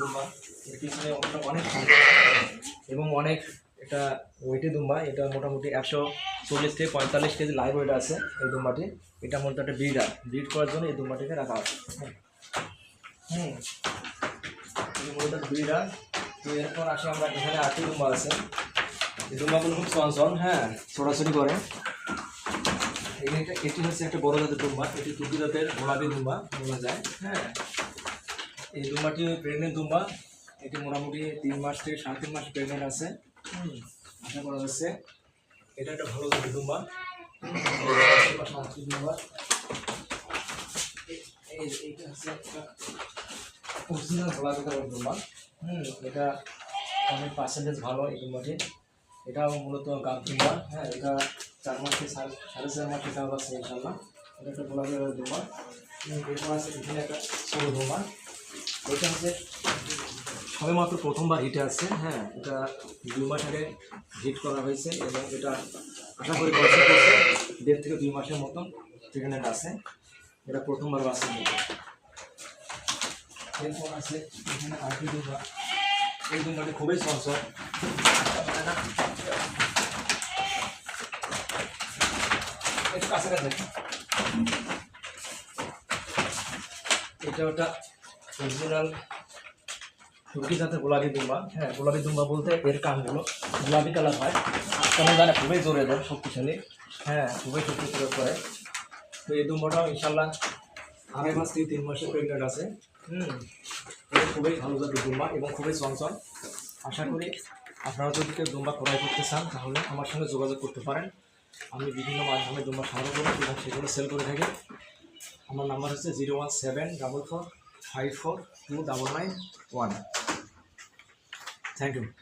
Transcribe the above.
দুম্বা এর পিছনে অনেক এবং অনেক এটা ওয়েটে দুম্বা এটা মোটামুটি একশো চল্লিশ থেকে পঁয়তাল্লিশ কেজি লাইভ ওয়েট আছে এই দুম্বাটি এটা মূলত একটা ব্রিডার ব্রিড করার জন্য এই দুম্বাটিকে রাখা আছে হুম মূলত ব্রিডার তো এরপর আসে আমরা এখানে আটটি দুম্বা আছে এই দুম্বাগুলো খুব সনসন হ্যাঁ ছোটাছুটি করে এটি হচ্ছে একটা বড় জাতের দুম্বা এটি দুটি জাতের গোলাপি দুম্বা বলা যায় হ্যাঁ এই দুম্বাটি প্রেগনেন্ট দুম্বা এটি মোটামুটি তিন মাস থেকে সাড়ে তিন মাস প্রেগনেন্ট আছে আশা করা যাচ্ছে এটা একটা ভালো দুটি দুম্বা হচ্ছে একটা হুম এটা অনেক পার্সেন্টেজ ভালো এই দুম্বাটির এটাও মূলত গাব দুম্বা হ্যাঁ এটা চার মাস থেকে সাড়ে চার মাস থেকে আছে ইনশাল্লাহ এটা একটা গোলাপের দুম্বা এরপর আছে এখানে একটা সরু এটা হচ্ছে সবে মাত্র প্রথমবার হিটে আসছে হ্যাঁ এটা দুই মাস আগে হিট করা হয়েছে এবং এটা আশা করি বছর করছে দেড় থেকে দুই মাসের মতন সেখানে আসে এটা প্রথমবার বাসে এরপর আছে এখানে আরটি দুর্গা এই দুটি খুবই সহজ একটু কাছাকাছি এটা ওটা অরিজিনাল তুর্কি জাতের গোলাপি দুম্বা হ্যাঁ গোলাপি দুম্বা বলতে এর কানগুলো গোলাপি কালার হয় কেমন জানে খুবই জোরে দেয় শক্তিশালী হ্যাঁ খুবই শক্তি প্রয়োগ করে তো এই দুম্বাটাও ইনশাল্লাহ আড়াই মাস থেকে তিন মাসের প্রেগনেন্ট আছে হুম খুবই ভালো জাতের দুম্বা এবং খুবই চঞ্চল আশা করি আপনারা যদি কেউ দুম্বা ক্রয় করতে চান তাহলে আমার সঙ্গে যোগাযোগ করতে পারেন আমি বিভিন্ন মাধ্যমে দুম্বা সংগ্রহ করি এবং সেগুলো সেল করে থাকি আমার নাম্বার হচ্ছে zero one seven double four 5429991. Thank you.